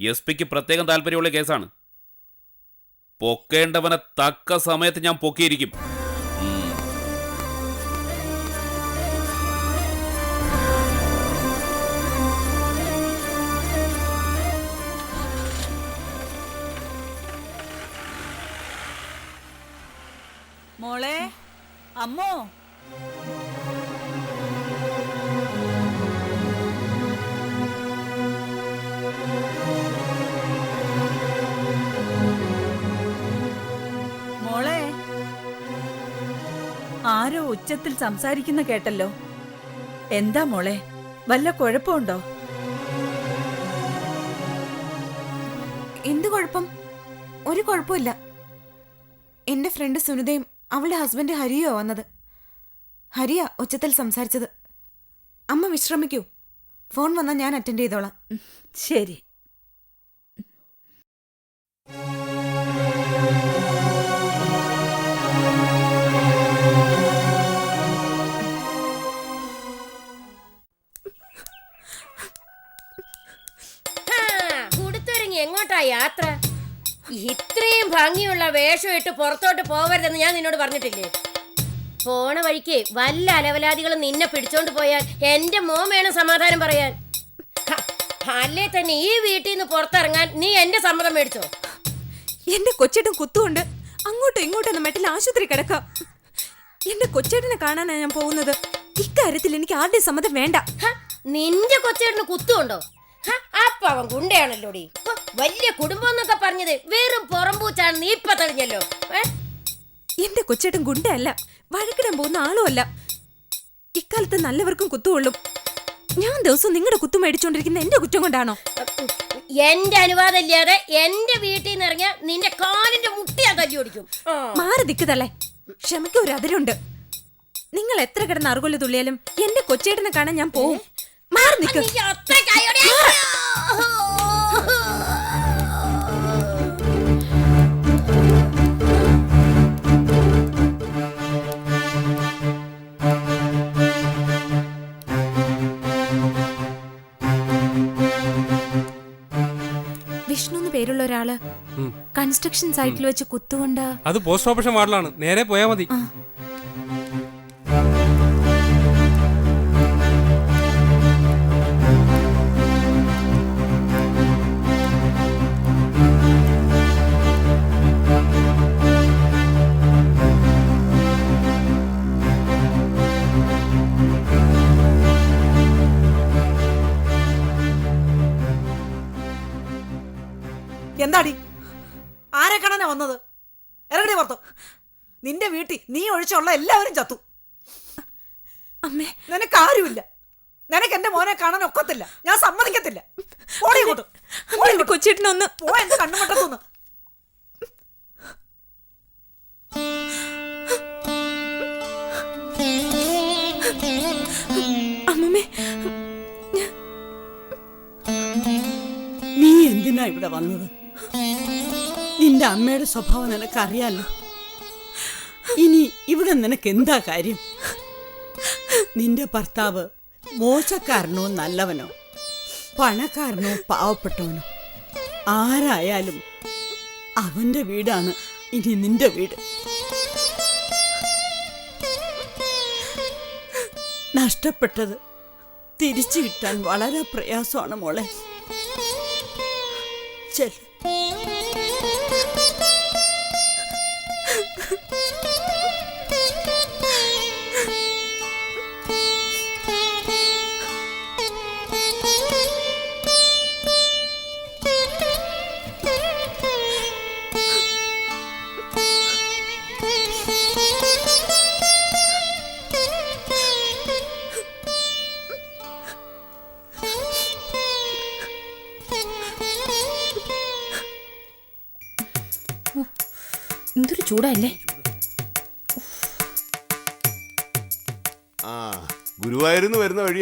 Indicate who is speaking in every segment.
Speaker 1: S പിക്ക് പ്രത്യേകം താല്പര്യമുള്ള കേസാണ് പൊക്കേണ്ടവനെ തക്ക സമയത്ത് ഞാൻ പൊക്കിയിരിക്കും.
Speaker 2: മോളെ അമ്മോ ആരോ ഉച്ചത്തിൽ സംസാരിക്കുന്ന കേട്ടല്ലോ. എന്താ മോളെ വല്ല കുഴപ്പമുണ്ടോ?
Speaker 3: എന്ത് കുഴപ്പം? ഒരു കുഴപ്പമില്ല. എന്റെ ഫ്രണ്ട് സുനിതയും അവളുടെ ഹസ്ബൻഡ് ഹരിയോ വന്നത്. ഹരിയ ഉച്ചത്തിൽ സംസാരിച്ചത്. അമ്മ വിശ്രമിക്കൂ. ഫോൺ വന്നാൽ ഞാൻ അറ്റൻഡ് ചെയ്തോളാം.
Speaker 2: ശരി.
Speaker 4: എങ്ങോട്ടാ യാത്ര? ഇത്രയും ഭംഗിയുള്ള വേഷം ഇട്ട് പുറത്തോട്ട് പോകരുതെന്ന് ഞാൻ നിന്നോട് പറഞ്ഞിട്ടില്ലേ? പോണ വഴിക്ക് വല്ല അലവലാദികളും നിന്നെ പിടിച്ചോണ്ട് പോയാൽ എന്റെ മോൻ വേണം സമാധാനം പറയാൻ. അല്ലേ തന്നെ ഈ വീട്ടിൽ നിന്ന് പുറത്തിറങ്ങാൻ നീ എന്റെ സമ്മതം മേടിച്ചോ?
Speaker 3: എന്റെ കൊച്ചേട്ടൻ കുത്തുകൊണ്ട് അങ്ങോട്ടും ഇങ്ങോട്ടും മെട്ടിൽ ആശുപത്രി കിടക്കാം. എന്റെ കൊച്ചേട്ടനെ കാണാനാണ് ഞാൻ പോകുന്നത്. ഇക്കാര്യത്തിൽ എനിക്ക് ആരുടെ സമ്മതം വേണ്ട.
Speaker 4: നിന്റെ കൊച്ചേട്ടന് കുത്തുണ്ടോ അവൻ ഗുണ്ടയാണല്ലോടി വലിയ കുടുംബം എന്നൊക്കെ പറഞ്ഞത് വെറും പുറംപൂച്ചാണ് നീ ഇപ്പൊ തെളിഞ്ഞല്ലോ.
Speaker 3: എന്റെ കൊച്ചേട്ടൻ ഗുണ്ടയല്ല വഴക്കിടാൻ പോകുന്ന ആളുമല്ല ഇക്കാലത്ത് നല്ലവർക്കും കുത്തുകൊള്ളും. ഞാൻ ദിവസം നിങ്ങളുടെ കുത്തു മേടിച്ചോണ്ടിരിക്കുന്ന എന്റെ കുറ്റം കൊണ്ടാണോ?
Speaker 4: എന്റെ അനുവാദം ഇല്ലാതെ എന്റെ വീട്ടിൽ നിന്ന് ഇറങ്ങിയ നിന്റെ കാലിന്റെ മുട്ടിയാ തല്ലി ഓടിക്കും. ആ.
Speaker 3: മാറി നിൽക്കതല്ലേ ക്ഷമയ്ക്ക് ഒരു അതിരുണ്ട്. നിങ്ങൾ എത്ര കിടന്ന് അറുകൊല്ലു തുള്ളിയാലും എന്റെ കൊച്ചേട്ടനെ കാണാൻ ഞാൻ പോവും. മാറി നിൽക്ക്? വിഷ്ണു എന്ന് പേരുള്ള ഒരാൾ കൺസ്ട്രക്ഷൻ സൈറ്റിൽ വെച്ച് കുത്തുകൊണ്ട്
Speaker 5: അത് പോസ്റ്റ് ഓപ്പറേഷൻ വാർഡിലാണ്. നേരെ പോയാ മതി.
Speaker 6: എന്താടി? ആരെ കാണാനാ വന്നത്? ഇറങ്ങടി പുറത്തു. നിന്റെ വീട്ടിൽ നീ ഒഴിച്ചുള്ള എല്ലാവരും ചത്തു.
Speaker 3: അമ്മേ.
Speaker 6: നിനക്ക് ആരുമില്ല. നിനക്ക് എന്റെ മോനെ കാണാൻ ഒക്കത്തില്ല. ഞാൻ സമ്മതിക്കത്തില്ല. ഓടി
Speaker 3: എന്റെ കൊച്ചേട്ടനൊന്ന്
Speaker 6: പോ എന്റെ കണ്ണുമട്ടത്തൊന്ന്
Speaker 3: അമ്മമ്മേ.
Speaker 7: നീ എന്തിനാ ഇവിടെ വന്നത്? നിന്റെ അമ്മയുടെ സ്വഭാവം നിനക്കറിയാലോ? ഇനി ഇവിടെ നിനക്ക് എന്താ കാര്യം? നിന്റെ ഭർത്താവ് മോശക്കാരനോ നല്ലവനോ? പണക്കാരനോ പാവപ്പെട്ടവനോ? ആരായാലും അവന്റെ വീടാണ് ഇനി നിന്റെ വീട്. നഷ്ടപ്പെട്ടത് തിരിച്ചു കിട്ടാൻ വളരെ പ്രയാസമാണ് മോളെ. ചെല്ല്.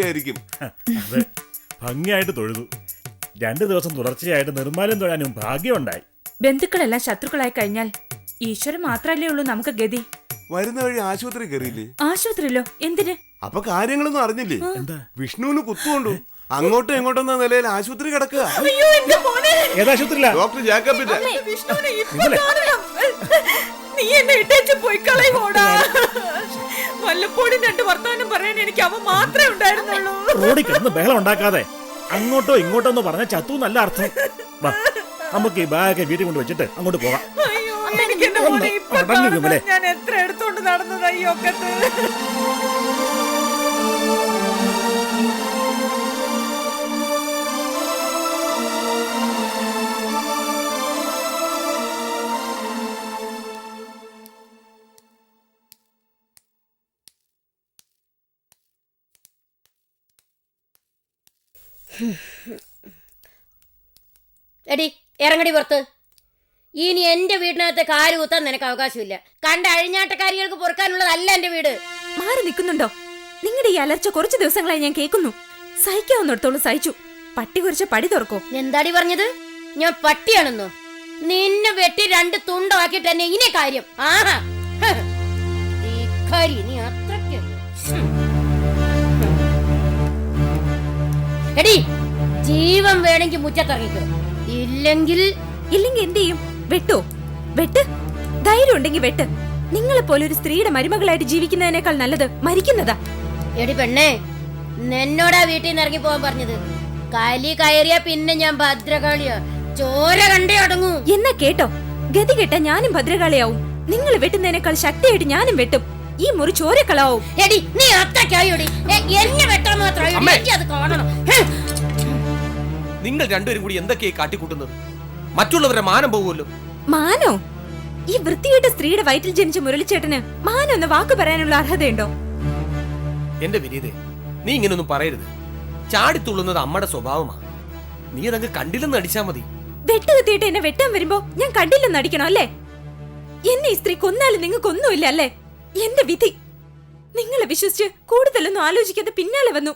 Speaker 8: വഴിയായിരിക്കും
Speaker 9: അതെ ഭംഗിയായിട്ട് തൊഴുതു. രണ്ടു ദിവസം തുടർച്ചയായിട്ട് നിർമ്മാല്യം തൊഴാനും ഭാഗ്യമുണ്ടായി.
Speaker 10: ബന്ധുക്കളെല്ലാം ശത്രുക്കളായി കഴിഞ്ഞാൽ ഈശ്വരൻ മാത്രല്ലേ ഉള്ളൂ നമുക്ക് ഗതി.
Speaker 8: വരുന്ന വഴി ആശുപത്രി കയറിയില്ലേ?
Speaker 10: ആശുപത്രിയിലോ? എന്തിന്?
Speaker 8: അപ്പൊ കാര്യങ്ങളൊന്നും അറിഞ്ഞില്ലേ?
Speaker 9: എന്താ?
Speaker 8: വിഷ്ണുവിന് കുത്തുകൊണ്ടു. അങ്ങോട്ടും ഇങ്ങോട്ടും എന്ന നിലയിൽ ആശുപത്രി കിടക്കുക.
Speaker 9: ഏതാശുപത്രിയില്ല
Speaker 8: ഡോക്ടർ ജാക്കബിന്റെ.
Speaker 2: നീ എന്നെ ഇട്ടേച്ച് പോയി കളയോടാ വല്ലപ്പോഴും രണ്ട് വർത്താനം പറയാൻ എനിക്ക് അവൻ മാത്രമേ ഉണ്ടായിരുന്നുള്ളൂ
Speaker 9: റോഡിൽ കിടന്ന് ബഹളം ഉണ്ടാക്കാതെ അങ്ങോട്ടോ ഇങ്ങോട്ടോ എന്ന് പറഞ്ഞ ചത്തു നല്ല അർത്ഥം വാ നമുക്ക് ഈ ബാഗ് വീട്ടിൽ കൊണ്ട് വെച്ചിട്ട് അങ്ങോട്ട് പോകാം
Speaker 2: അയ്യോ എനിക്ക് എന്റെ മോനെ ഇപ്പൊ
Speaker 9: അടങ്ങ്
Speaker 2: കാണണം.
Speaker 9: വിമലേ.
Speaker 2: ഞാൻ എത്ര എടുത്തോണ്ട് നടന്നത് ഈ
Speaker 4: എടി ഇറങ്ങടി പുറത്ത്. ഇനി എന്റെ വീടിനകത്ത് കാൽ കുത്താൻ നിനക്ക് അവകാശമില്ല. കണ്ട അഴിഞ്ഞാട്ടക്കാരികൾക്ക് പൊറുക്കാനുള്ളതല്ല എന്റെ വീട്.
Speaker 3: മാറി നിൽക്കുന്നുണ്ടോ? നിങ്ങളുടെ ഈ അലർച്ച കുറച്ച് ദിവസങ്ങളായി ഞാൻ കേൾക്കുന്നു. സഹിക്കാവുന്നിടത്തോളം സഹിച്ചു. പട്ടി കുറിച്ച പടി തുറക്കോ.
Speaker 4: എന്താടി പറഞ്ഞത്? ഞാൻ പട്ടിയാണെന്നോ? നിന്നെ വെട്ടി രണ്ട് തുണ്ടമാക്കിട്ട് തന്നെ ഇനി കാര്യം. ആഹാ. നീ എടി ജീവൻ വേണമെങ്കിൽ മുറ്റത്തിറങ്ങിക്കോ. ഇല്ലെങ്കിൽ
Speaker 3: ഇല്ലെങ്കിൽ എന്ത് ചെയ്യും? വെട്ടോ? വെട്ട്? ധൈര്യം ഉണ്ടെങ്കിൽ വെട്ട്. നിങ്ങളെ പോലെ ഒരു സ്ത്രീയുടെ മരുമകളായിട്ട് ജീവിക്കുന്നതിനേക്കാൾ നല്ലത് മരിക്കുന്നതാ.
Speaker 4: എടി പെണ്ണേ നിന്നോടാ വീട്ടിൽ നിന്ന് ഇറങ്ങി പോവാൻ പറഞ്ഞത്. കലി കയറിയ പിന്നെ ഞാൻ ഭദ്രകാളിയാ. ചോര കണ്ടേ അടങ്ങൂ.
Speaker 3: എന്നാ കേട്ടോ? ഗതി കെട്ട ഞാനും ഭദ്രകാളിയാവും. നിങ്ങൾ വെട്ടുന്നതിനേക്കാൾ ശക്തിയായിട്ട് ഞാനും വെട്ടും. ഈ മുറി ചോരക്കളാവും.
Speaker 4: എടി നീ അത്രക്കായോടി എന്നെ വെട്ടാൻ എനിക്ക് അത് കാണണം.
Speaker 11: നിങ്ങൾ രണ്ടുപേരും കൂടി എന്തൊക്കെയായി കാട്ടിക്കൂട്ടുന്നത്? മറ്റുള്ളവരെ മാനം പോകുമല്ലോ.
Speaker 3: മാനോ? ഈ വൃത്തികെട്ട സ്ത്രീയുടെ വയറ്റിൽ ജനിച്ച മുരളിച്ചേട്ടന് മാനം എന്ന വാക്ക് പറയാനുള്ള അർഹതയുണ്ടോ?
Speaker 11: എന്റെ വിനീതേ നീ ഇങ്ങനൊന്നും പറയരുത്. ചാടിത്തുള്ളുന്നത് അമ്മയുടെ സ്വഭാവമാ. നീ അതങ്ങ് കണ്ടില്ലെന്ന് അടിച്ചാ മതി.
Speaker 3: വെട്ടുകത്തിയിട്ട് എന്നെ വെട്ടാൻ വരുമ്പോ ഞാൻ കണ്ടില്ലെന്ന് അടിക്കണം അല്ലേ? എന്നെ ഈ സ്ത്രീ കൊന്നാലും നിങ്ങൾക്ക് ഒന്നുമില്ല അല്ലേ? എന്റെ വിധി. നിങ്ങളെ വിശ്വസിച്ച് കൂടുതലൊന്നും ആലോചിക്കാതെ പിന്നാലെ വന്നു.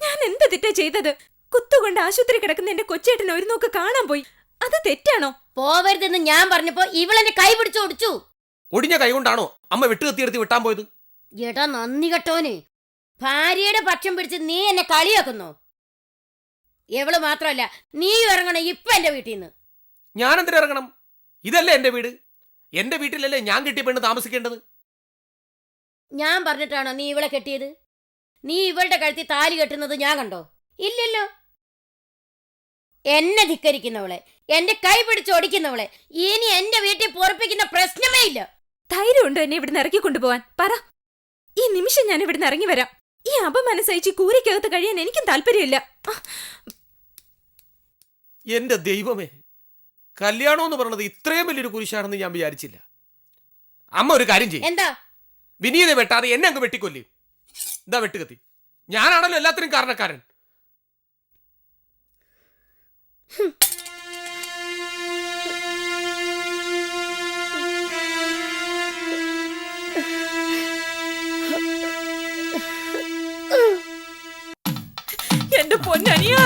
Speaker 3: ഞാൻ എന്ത് തെറ്റാ ചെയ്തത്? കുത്തുകൊണ്ട് ആശുപത്രി കിടക്കുന്ന എന്റെ കൊച്ചേട്ടനെ ഒരു നോക്ക് കാണാൻ പോയി. അത് തെറ്റാണോ?
Speaker 4: പോവരുതെന്ന് ഞാൻ പറഞ്ഞപ്പോ ഇവളെന്നെ കൈ പിടിച്ചു ഒടിച്ചു.
Speaker 11: ഒടിഞ്ഞ കൈ കൊണ്ടാണോ അമ്മ വെട്ടുകത്തിയെടുത്ത് വിട്ടാൻ പോയത്?
Speaker 4: എടാ നന്ദി കെട്ടോന്. ഭാര്യയുടെ പക്ഷം പിടിച്ച് നീ എന്നെ കളിയാക്കുന്നു. എവൾ മാത്രമല്ല നീ ഇറങ്ങണം ഇപ്പൊ എന്റെ വീട്ടിൽ നിന്ന്
Speaker 11: ഞാൻ എന്തിനാ ഇറങ്ങണം? ഇതല്ലേ എന്റെ വീട്. എന്റെ വീട്ടിലല്ലേ ഞാൻ കിട്ടിയ പെണ്ണ് താമസിക്കേണ്ടത്?
Speaker 4: ഞാൻ പറഞ്ഞിട്ടാണോ നീ ഇവളെ കെട്ടിയത്? നീ ഇവളുടെ കഴുത്തി താലി കെട്ടുന്നത് ഞാൻ കണ്ടോ? ഇല്ലല്ലോ. എന്നെ ധിക്കരിക്കുന്നവളെ എന്റെ കൈ പിടിച്ച് ഒടിക്കുന്നവളെ ഇനി എന്റെ വീട്ടിൽ പൊറപ്പിക്കുന്ന പ്രശ്നമേ ഇല്ല.
Speaker 3: ധൈര്യമുണ്ടോ എന്നെ ഇവിടുന്ന് ഇറക്കി കൊണ്ടുപോവാൻ? പറ. ഈ നിമിഷം ഞാൻ ഇവിടുന്ന് ഇറങ്ങി വരാം. ഈ അപമാനം സഹിച്ച് കൂരയ്ക്കകത്ത് കഴിയാൻ എനിക്കും താല്പര്യമില്ല.
Speaker 11: എന്റെ ദൈവമേ കല്യാണം എന്ന് പറഞ്ഞത് ഇത്രയും വലിയൊരു കുരിശാണെന്ന് ഞാൻ വിചാരിച്ചില്ല. അമ്മ ഒരു കാര്യം ചെയ്യും.
Speaker 4: എന്താ?
Speaker 11: വിനീതെ വെട്ടാതെ എന്നെ അങ്ങ് വെട്ടിക്കൊല്ലി. ഇതാ വെട്ടുകത്തി. ഞാനാണല്ലോ എല്ലാത്തിനും കാരണക്കാരൻ.
Speaker 2: എന്റെ പൊന്നനിയാ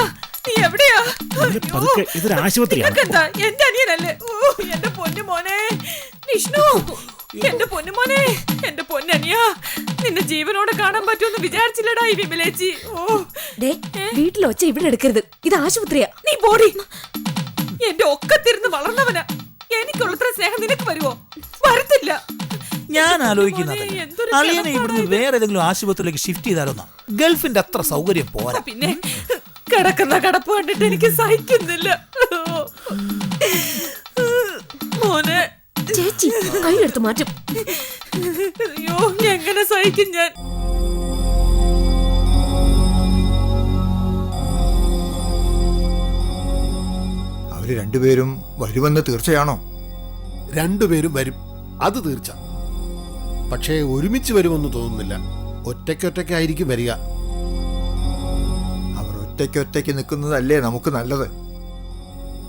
Speaker 2: നീ എവിടെയാ?
Speaker 9: ഇതിന് പതുക്കെ ഇതൊരു ആശുപത്രിയാണ്.
Speaker 2: നിനക്കെന്താ എന്റെ അനിയനല്ലേ. ഓ എന്റെ പൊന്നു മോനെ വിഷ്ണു എന്റെ പൊന്നുമോനെ എന്റെ പൊന്നനിയാ നിന്നെ ജീവനോടെ കാണാൻ പറ്റുമെന്ന് വിചാരിച്ചില്ലടാ ഈ വിമലേച്ചി. ഓ.
Speaker 3: ദേ, വീട്ടിൽ ഒച്ച ഇവിടെ എടുക്കരുത്. ഇത് ആശുപത്രിയാ.
Speaker 2: നീ പോടി. എന്റെ ഒക്കത്തിരുന്ന് വളർന്നവനാ. എനിക്കുള്ളത്ര സ്നേഹം നിനക്ക് വരുവോ? വരത്തില്ല.
Speaker 12: ഞാൻ ആലോചിക്കുന്നത് അളിയനെ ഇവിടുന്ന് വേറെ ഏതെങ്കിലും ആശുപത്രിയിലേക്ക് ഷിഫ്റ്റ് ചെയ്താലോന്നാ? ഗൾഫിന്റെ അത്ര സൗകര്യം പോരാ.
Speaker 2: പിന്നെ കിടക്കുന്ന കടപ്പ് കണ്ടിട്ട് എനിക്ക് സഹിക്കുന്നില്ല.
Speaker 3: ചേച്ചി കൈയെടുത്ത് മാറ്റും.
Speaker 2: അയ്യോ എങ്ങനെ സഹിക്കും ഞാൻ?
Speaker 13: അവർ രണ്ടുപേരും വരുമെന്ന് തീർച്ചയാണോ?
Speaker 14: രണ്ടുപേരും വരും. അത് തീർച്ച. പക്ഷേ ഒരുമിച്ച് വരുമെന്ന് തോന്നുന്നില്ല. ഒറ്റയ്ക്കൊറ്റയ്ക്കായിരിക്കും വരിക.
Speaker 13: അവർ ഒറ്റയ്ക്കൊറ്റയ്ക്ക് നിൽക്കുന്നതല്ലേ നമുക്ക് നല്ലത്?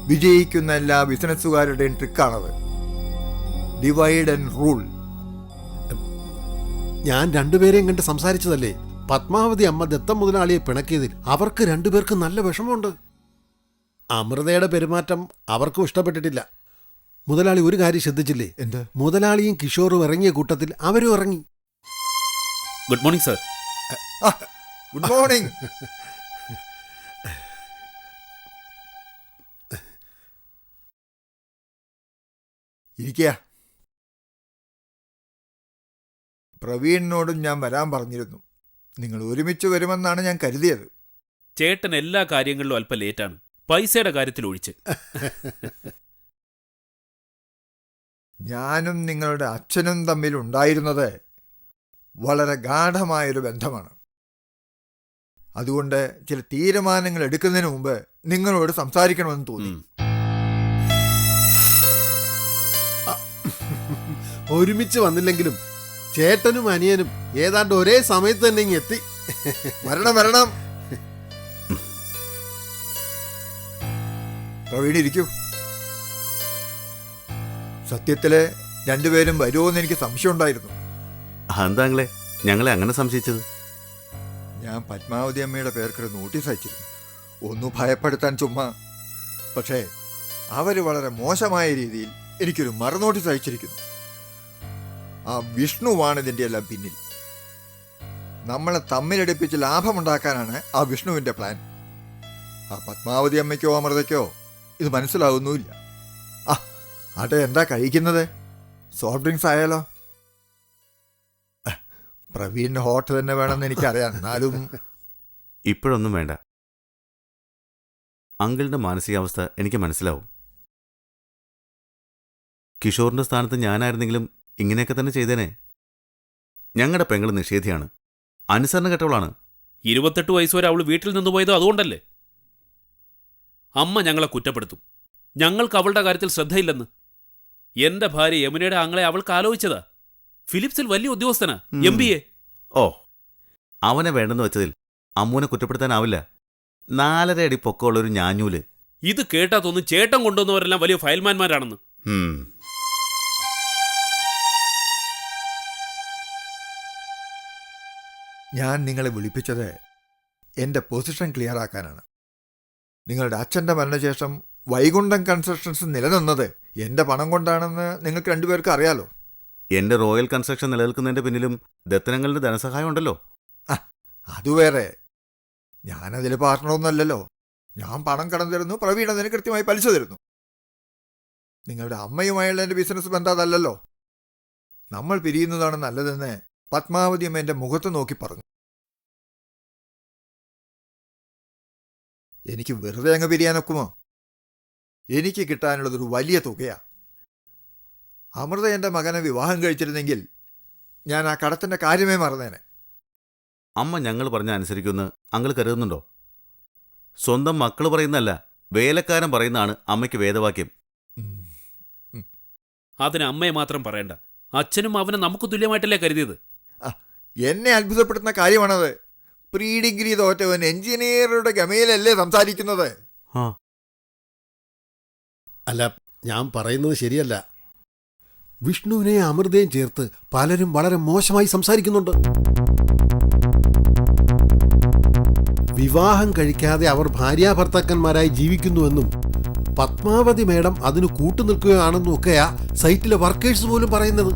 Speaker 13: വിജയിക്കുന്ന എല്ലാ ബിസിനസ്സുകാരുടെയും ട്രിക്കാണത് ഡിവൈഡ് ആൻഡ് റൂൾ
Speaker 14: ഞാൻ രണ്ടുപേരെയും കണ്ട് സംസാരിച്ചതല്ലേ? പത്മാവതി അമ്മ ദത്തം മുതലാളിയെ പിണക്കിയതിൽ അവർക്ക് രണ്ടുപേർക്കും നല്ല വിഷമമുണ്ട്. അമൃതയുടെ പെരുമാറ്റം അവർക്കും ഇഷ്ടപ്പെട്ടിട്ടില്ല. മുതലാളി ഒരു കാര്യം ശ്രദ്ധിച്ചില്ലേ?
Speaker 13: എന്റെ
Speaker 14: മുതലാളിയും കിഷോറും ഇറങ്ങിയ കൂട്ടത്തിൽ അവരും ഇറങ്ങി.
Speaker 1: Good morning sir
Speaker 13: good morning ഇരിക്കയാ. പ്രവീണിനോടും ഞാൻ വരാൻ പറഞ്ഞിരുന്നു. നിങ്ങൾ ഒരുമിച്ച് വരുമെന്നാണ് ഞാൻ കരുതിയത്.
Speaker 1: ചേട്ടൻ എല്ലാ കാര്യങ്ങളിലും അല്പം ലേറ്റാണ്. പൈസയുടെ കാര്യത്തിൽ ഒഴിച്ച്.
Speaker 13: ഞാനും നിങ്ങളുടെ അച്ഛനും തമ്മിൽ ഉണ്ടായിരുന്നത് വളരെ ഗാഠമായൊരു ബന്ധമാണ്. അതുകൊണ്ട് ചില തീരുമാനങ്ങൾ എടുക്കുന്നതിന് മുമ്പ് നിങ്ങളോട് സംസാരിക്കണമെന്ന് തോന്നി.
Speaker 14: ഒരുമിച്ച് വന്നില്ലെങ്കിലും ചേട്ടനും അനിയനും ഏതാണ്ട് ഒരേ സമയത്ത് തന്നെ ഇങ്ങ് എത്തി.
Speaker 13: വരണം വരണം. പ്രവീൺ ഇരിക്കൂ സത്യത്തിൽ രണ്ടുപേരും വരുമോന്ന് എനിക്ക് സംശയം ഉണ്ടായിരുന്നു.
Speaker 15: എന്താങ്ങളെ ഞങ്ങളെ അങ്ങനെ സംശയിച്ചത്?
Speaker 13: ഞാൻ പത്മാവതി അമ്മയുടെ പേർക്കൊരു നോട്ടീസ് അയച്ചിരുന്നു. ഒന്നു ഭയപ്പെടുത്താൻ ചുമ്മാ. പക്ഷേ അവർ വളരെ മോശമായ രീതിയിൽ എനിക്കൊരു മറു നോട്ടീസ് അയച്ചിരിക്കുന്നു. ആ വിഷ്ണുവാണ് ഇതിന്റെ എല്ലാം പിന്നിൽ. നമ്മളെ തമ്മിലടുപ്പിച്ച് ലാഭമുണ്ടാക്കാനാണ് ആ വിഷ്ണുവിന്റെ പ്ലാൻ. ആ പത്മാവതി അമ്മയ്ക്കോ അമൃതയ്ക്കോ ഇത് മനസ്സിലാവുന്നുമില്ല. ആ ആട്ടെ എന്താ കഴിക്കുന്നത്? സോഫ്റ്റ് ഡ്രിങ്ക്സ് ആയാലോ? പ്രവീണിന് ഹോട്ട് തന്നെ വേണമെന്ന് എനിക്കറിയാം. എന്നാലും
Speaker 15: ഇപ്പോഴൊന്നും വേണ്ട. അങ്കിളിന്റെ മാനസികാവസ്ഥ എനിക്ക് മനസ്സിലാവും. കിഷോറിന്റെ സ്ഥാനത്ത് ഞാനായിരുന്നെങ്കിലും ഇങ്ങനെയൊക്കെ തന്നെ ചെയ്തേനെ. ഞങ്ങളുടെ പെങ്ങൾ നിഷേധിയാണ്. അനുസരണ കെട്ടവളാണ്.
Speaker 1: ഇരുപത്തെട്ട് വയസ്സ് വരെ അവൾ വീട്ടിൽ നിന്ന് പോയത് അതുകൊണ്ടല്ലേ? അമ്മ ഞങ്ങളെ കുറ്റപ്പെടുത്തും. ഞങ്ങൾക്ക് അവളുടെ കാര്യത്തിൽ ശ്രദ്ധയില്ലെന്ന്. എന്റെ ഭാര്യ യമുനയുടെ ആങ്ങളെ അവൾക്ക് ആലോചിച്ചതാ. ഫിലിപ്സിൽ വലിയ ഉദ്യോഗസ്ഥനാ എം ബി എ.
Speaker 15: ഓ അവനെ വേണ്ടെന്ന് വെച്ചതിൽ അമ്മൂനെ കുറ്റപ്പെടുത്താനാവില്ല. നാലര അടി പൊക്കമുള്ള ഒരു ഞാഞ്ഞൂൽ.
Speaker 1: ഇത് കേട്ടാ തോന്നുന്നു ചേട്ടൻ കൊണ്ടുവന്നവരെല്ലാം വലിയ ഫയൽമാൻമാരാണെന്ന്.
Speaker 13: ഞാൻ നിങ്ങളെ വിളിപ്പിച്ചത് എന്റെ പൊസിഷൻ ക്ലിയർ ആക്കാനാണ്. നിങ്ങളുടെ അച്ഛന്റെ മരണശേഷം വൈകുണ്ഠം കൺസ്ട്രക്ഷൻസ് നിലനിന്നത് എന്റെ പണം കൊണ്ടാണെന്ന് നിങ്ങൾക്ക് രണ്ടുപേർക്ക് അറിയാലോ?
Speaker 15: എന്റെ റോയൽ കൺസ്ട്രക്ഷൻ നിലനിൽക്കുന്നതിന്റെ പിന്നിലും ദത്തനങ്ങളുടെ ധനസഹായം ഉണ്ടല്ലോ.
Speaker 13: അതുവേറെ ഞാനതിൽ പാർട്ട്ണറൊന്നുമല്ലല്ലോ ഞാൻ പണം കടം തരുന്നു പ്രവീണതിന് കൃത്യമായി പലിശ തരുന്നു. നിങ്ങളുടെ അമ്മയുമായുള്ള എന്റെ ബിസിനസ് ബന്ധം അതല്ലല്ലോ. നമ്മൾ പിരിയുന്നതാണ് നല്ലതെന്ന് പത്മാവതി അമ്മ എന്റെ മുഖത്ത് നോക്കി പറഞ്ഞു. എനിക്ക് വെറുതെ അങ്ങ് പിരിയാനൊക്കുമോ എനിക്ക് കിട്ടാനുള്ളതൊരു വലിയ തുകയാ. അമൃത എന്റെ മകനെ വിവാഹം കഴിച്ചിരുന്നെങ്കിൽ ഞാൻ ആ കടത്തിന്റെ കാര്യമേ മറന്നേനെ.
Speaker 15: അമ്മ ഞങ്ങൾ പറഞ്ഞ അനുസരിക്കുമെന്ന് അങ്ങൾ കരുതുന്നുണ്ടോ? സ്വന്തം മക്കൾ പറയുന്നല്ല വേലക്കാരൻ പറയുന്നതാണ് അമ്മയ്ക്ക് വേദവാക്യം.
Speaker 1: അതിന് അമ്മയെ മാത്രം പറയണ്ട. അച്ഛനും അവനെ നമുക്ക് തുല്യമായിട്ടല്ലേ കരുതിയത്?
Speaker 13: എന്നെ അത്ഭുതപ്പെടുത്തുന്ന കാര്യമാണത്. പ്രീ ഡിഗ്രി തോറ്റവൻ എഞ്ചിനീയറുടെ ഗമയിലല്ലേ സംസാരിക്കുന്നത്.
Speaker 14: അല്ല ഞാൻ പറയുന്നത് ശരിയല്ല. വിഷ്ണുവിനെ അമൃതയും ചേർത്ത് പലരും വളരെ മോശമായി സംസാരിക്കുന്നുണ്ട്. വിവാഹം കഴിക്കാതെ അവർ ഭാര്യാഭർത്താക്കന്മാരായി ജീവിക്കുന്നുവെന്നും പത്മാവതി മേഡം അതിന് കൂട്ടുനിൽക്കുകയാണെന്നും ഒക്കെയാ സൈറ്റിലെ വർക്കേഴ്സ് പോലും പറയുന്നത്.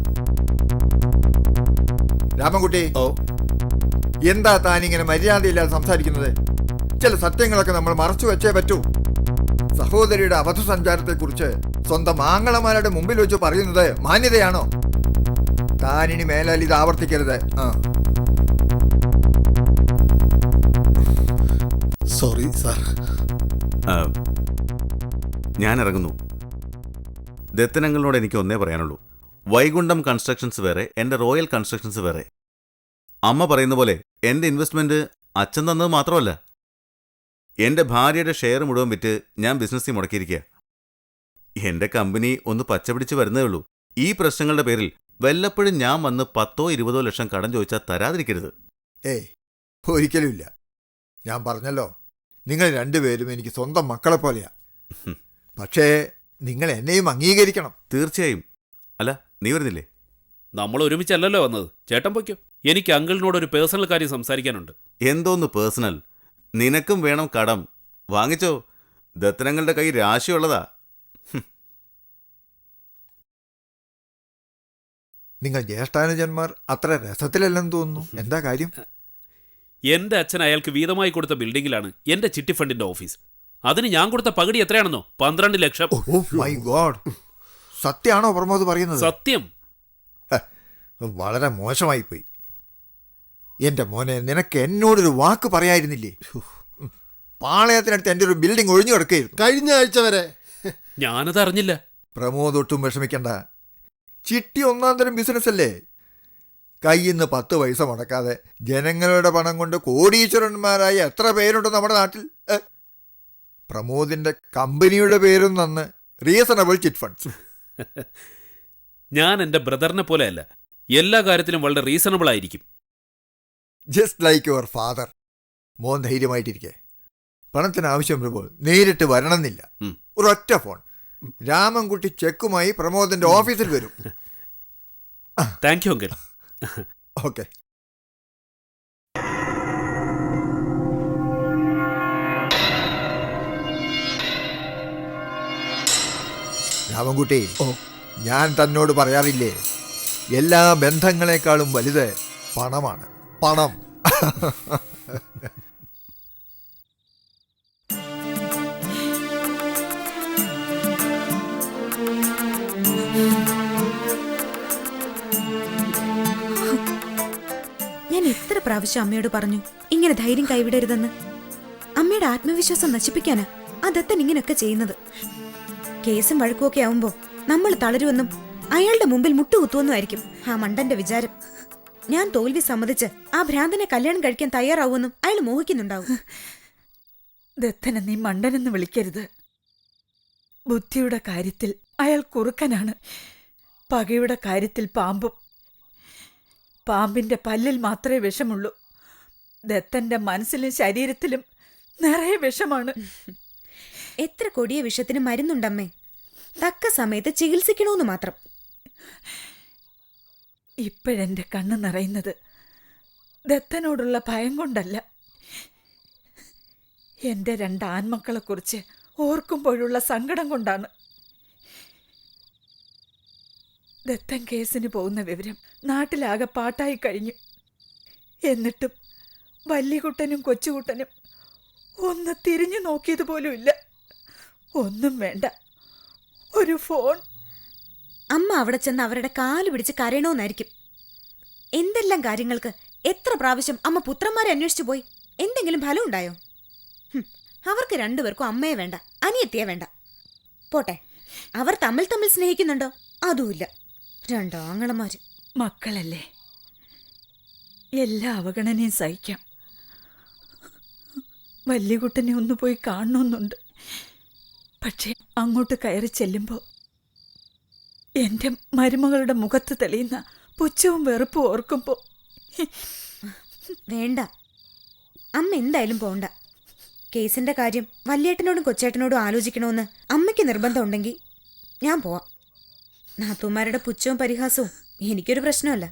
Speaker 13: രാമൻകുട്ടി. ഓ. എന്താ താനിങ്ങനെ മര്യാദയില്ലാതെ സംസാരിക്കുന്നത്? ചില സത്യങ്ങളൊക്കെ നമ്മൾ മറച്ചു വെച്ചേ പറ്റൂ. സഹോദരിയുടെ അവധ സഞ്ചാരത്തെക്കുറിച്ച് സ്വന്തം ആങ്ങളമാരുടെ മുമ്പിൽ വെച്ച് പറയുന്നത് മാന്യതയാണോ? താനിനി മേലാൽ ഇത് ആവർത്തിക്കരുത്. ആ.
Speaker 14: Sorry sir.
Speaker 15: ഞാൻ ഇറങ്ങുന്നു ദത്തനങ്ങളോട് എനിക്ക് ഒന്നേ പറയാനുള്ളൂ. വൈകുണ്ഠം കൺസ്ട്രക്ഷൻസ് വേറെ എന്റെ റോയൽ കൺസ്ട്രക്ഷൻസ് വേറെ. അമ്മ പറയുന്ന പോലെ എന്റെ ഇൻവെസ്റ്റ്മെന്റ് അച്ഛൻ തന്നത് മാത്രമല്ല. എന്റെ ഭാര്യയുടെ ഷെയർ മുഴുവൻ വിറ്റ് ഞാൻ ബിസിനസ്സിൽ മുടക്കിയിരിക്കുക എന്റെ കമ്പനി ഒന്ന് പച്ചപിടിച്ച് വരുന്നേ ഉള്ളൂ. ഈ പ്രശ്നങ്ങളുടെ പേരിൽ വല്ലപ്പോഴും ഞാൻ വന്ന് പത്തോ ഇരുപതോ ലക്ഷം കടം ചോദിച്ചാൽ തരാതിരിക്കരുത്.
Speaker 13: ഏയ് ഒരിക്കലുമില്ല ഞാൻ പറഞ്ഞല്ലോ നിങ്ങൾ രണ്ടുപേരും എനിക്ക് സ്വന്തം മക്കളെ പോലെയാ. പക്ഷേ നിങ്ങൾ എന്നെയും അംഗീകരിക്കണം.
Speaker 15: തീർച്ചയായും. അല്ല നീ വരുന്നില്ലേ?
Speaker 1: നമ്മൾ ഒരുമിച്ചല്ലല്ലോ വന്നത്. ചേട്ടൻ പൊയ്ക്കോ. എനിക്ക് അങ്കിളിനോട് ഒരു പേഴ്സണൽ കാര്യം സംസാരിക്കാനുണ്ട്.
Speaker 15: എന്തോന്ന് പേഴ്സണൽ? നിനക്കും വേണം കടം. വാങ്ങിച്ചോ. ദത്തനങ്ങളുടെ കൈ രാശിയുള്ളതാ.
Speaker 13: നിങ്ങൾ ജ്യേഷ്ഠാനുജന്മാർ അത്ര രസത്തിലല്ലെന്ന് തോന്നുന്നു. എന്താ കാര്യം?
Speaker 1: എന്റെ അച്ഛൻ അയാൾക്ക് വീതമായി കൊടുത്ത ബിൽഡിങ്ങിലാണ് എന്റെ ചിട്ടി ഫണ്ടിന്റെ ഓഫീസ്. അതിന് ഞാൻ കൊടുത്ത പകുതി എത്രയാണെന്നോ? പന്ത്രണ്ട് ലക്ഷം.
Speaker 13: Oh my God. സത്യമാണോ പ്രമോദ് പറയുന്നത്?
Speaker 1: സത്യം.
Speaker 13: വളരെ മോശമായി പോയി എന്റെ മോനെ നിനക്ക് എന്നോടൊരു വാക്ക് പറയായിരുന്നില്ലേ പാളയത്തിനടുത്ത് എന്റെ ഒരു ബിൽഡിംഗ് ഒഴിഞ്ഞു കിടക്കുകയായിരുന്നു.
Speaker 14: കഴിഞ്ഞ ആഴ്ച വരെ.
Speaker 1: ഞാനത് അറിഞ്ഞില്ല.
Speaker 13: പ്രമോദ് ഒട്ടും വിഷമിക്കണ്ട. ചിട്ടി ഒന്നാം തരം ബിസിനസ് അല്ലേ? കയ്യിൽ നിന്ന് പത്ത് പൈസ മുടക്കാതെ ജനങ്ങളുടെ പണം കൊണ്ട് കോടീശ്വരന്മാരായ എത്ര പേരുണ്ട് നമ്മുടെ നാട്ടിൽ? പ്രമോദിന്റെ പ്രമോദിന്റെ കമ്പനിയുടെ പേരും നന്ന് റീസണബിൾ ചിറ്റ് ഫണ്ട്സ്
Speaker 1: ഞാൻ എന്റെ ബ്രദറിനെ പോലെയല്ല. എല്ലാ കാര്യത്തിലും വളരെ റീസണബിൾ ആയിരിക്കും.
Speaker 13: ജസ്റ്റ് ലൈക്ക് യുവർ ഫാദർ മോൻ ധൈര്യമായിട്ടിരിക്കെ. പണത്തിന് ആവശ്യം വരുമ്പോൾ നേരിട്ട് വരണമെന്നില്ല. ഒരൊറ്റ ഫോൺ രാമൻകുട്ടി ചെക്കുമായി പ്രമോദിന്റെ ഓഫീസിൽ വരും.
Speaker 1: Thank you uncle
Speaker 13: okay Ramankutty ഓ. ഞാൻ തന്നോട് പറയാറില്ലേ എല്ലാ ബന്ധങ്ങളെക്കാളും വലുത് പണമാണ്. പണം.
Speaker 16: ഞാൻ എത്ര പ്രാവശ്യം അമ്മയോട് പറഞ്ഞു ഇങ്ങനെ ധൈര്യം കൈവിടരുതെന്ന്. അമ്മയുടെ ആത്മവിശ്വാസം നശിപ്പിക്കാനാ ആ ദത്തൻ ഇങ്ങനെയൊക്കെ ചെയ്യുന്നത്. കേസും വഴക്കുമൊക്കെ ആവുമ്പോ നമ്മൾ തളരുമെന്നും അയാളുടെ മുമ്പിൽ മുട്ടുകുത്തുവെന്നുമായിരിക്കും ആ മണ്ടന്റെ വിചാരം. ഞാൻ തോൽവി സമ്മതിച്ച് ആ ഭ്രാന്തനെ കല്യാണം കഴിക്കാൻ തയ്യാറാവുമെന്നും അയാൾ മോഹിക്കുന്നുണ്ടാവും.
Speaker 2: ദത്തനെ നീ മണ്ടനെന്ന് വിളിക്കരുത്. ബുദ്ധിയുടെ കാര്യത്തിൽ അയാൾ കുറുക്കനാണ്. പകയുടെ കാര്യത്തിൽ പാമ്പും. പാമ്പിന്റെ പല്ലിൽ മാത്രമേ വിഷമുള്ളൂ. ദത്തന്റെ മനസ്സിലും ശരീരത്തിലും നിറയെ വിഷമാണ്.
Speaker 16: എത്ര കൊടിയ വിഷത്തിന് മരുന്നുണ്ടമ്മേ? തക്ക സമയത്ത് ചികിത്സിക്കണമെന്ന് മാത്രം.
Speaker 2: ഇപ്പോഴെന്റെ കണ്ണ് നിറയുന്നത് ദത്തനോടുള്ള ഭയം കൊണ്ടല്ല. എന്റെ രണ്ട് ആൺമക്കളെക്കുറിച്ച് ഓർക്കുമ്പോഴുള്ള സങ്കടം കൊണ്ടാണ്. ദത്തൻ കേസിന് പോകുന്ന വിവരം നാട്ടിലാകെ പാട്ടായി കഴിഞ്ഞു. എന്നിട്ടും വല്യകുട്ടനും കൊച്ചുകുട്ടനും ഒന്ന് തിരിഞ്ഞു നോക്കിയതുപോലും ഇല്ല ഒന്നും വേണ്ട. ഒരു ഫോൺ.
Speaker 16: അമ്മ അവിടെ ചെന്ന് അവരുടെ കാൽ പിടിച്ച് കരയണമെന്നായിരിക്കും എന്തെല്ലാം കാര്യങ്ങൾക്ക് എത്ര പ്രാവശ്യം അമ്മ പുത്രന്മാരെ അന്വേഷിച്ചു പോയി? എന്തെങ്കിലും ഫലം ഉണ്ടായോ? അവർക്ക് രണ്ടുപേർക്കും അമ്മയെ വേണ്ട അനിയത്തിയെ വേണ്ട. പോട്ടെ അവർ തമ്മിൽ തമ്മിൽ സ്നേഹിക്കുന്നുണ്ടോ? അതുമില്ല. രണ്ടാങ്ങളമാര്
Speaker 2: മക്കളല്ലേ? എല്ലാ അവഗണനയും സഹിക്കാം. വല്യകുട്ടനെ ഒന്ന് പോയി കാണണമെന്നുണ്ട്. പക്ഷെ അങ്ങോട്ട് കയറി ചെല്ലുമ്പോൾ എന്റെ മരുമകളുടെ മുഖത്ത് തെളിയുന്ന പുച്ഛവും വെറുപ്പും ഓർക്കുമ്പോൾ
Speaker 16: വേണ്ട. അമ്മ എന്തായാലും പോണ്ട. കേസിന്റെ കാര്യം വല്യേട്ടനോടും കൊച്ചേട്ടനോടും ആലോചിക്കണമെന്ന് അമ്മയ്ക്ക് നിർബന്ധമുണ്ടെങ്കിൽ ഞാൻ പോവാം. നാത്തൂമാരുടെ പുച്ഛവും പരിഹാസവും എനിക്കൊരു പ്രശ്നമല്ല.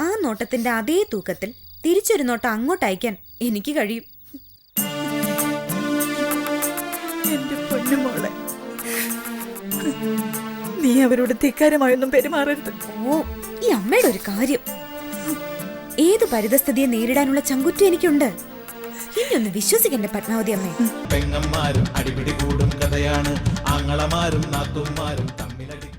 Speaker 16: ആ നോട്ടത്തിന്റെ അതേ തൂക്കത്തിൽ തിരിച്ചൊരു നോട്ടം അങ്ങോട്ട് അയക്കാൻ എനിക്ക് കഴിയും.
Speaker 2: നീ അവരോട് ധിക്കാരമായൊന്നും പെരുമാറരുത്.
Speaker 16: ഓ ഈ അമ്മയുടെ ഒരു കാര്യം. ഏത് പരിതസ്ഥിതിയെ നേരിടാനുള്ള ചങ്കുറ്റം എനിക്കുണ്ട്. ഇനിയൊന്ന് വിശ്വസിക്കണ്ട വിശ്വസിക്കണ്ടേ പത്മാവതി അമ്മേ?
Speaker 12: പെങ്ങന്മാരും അടിപിടി കൂടും കഥയാണ്. ആങ്ങളമാരും നാത്തുമാരും തമ്മിലടി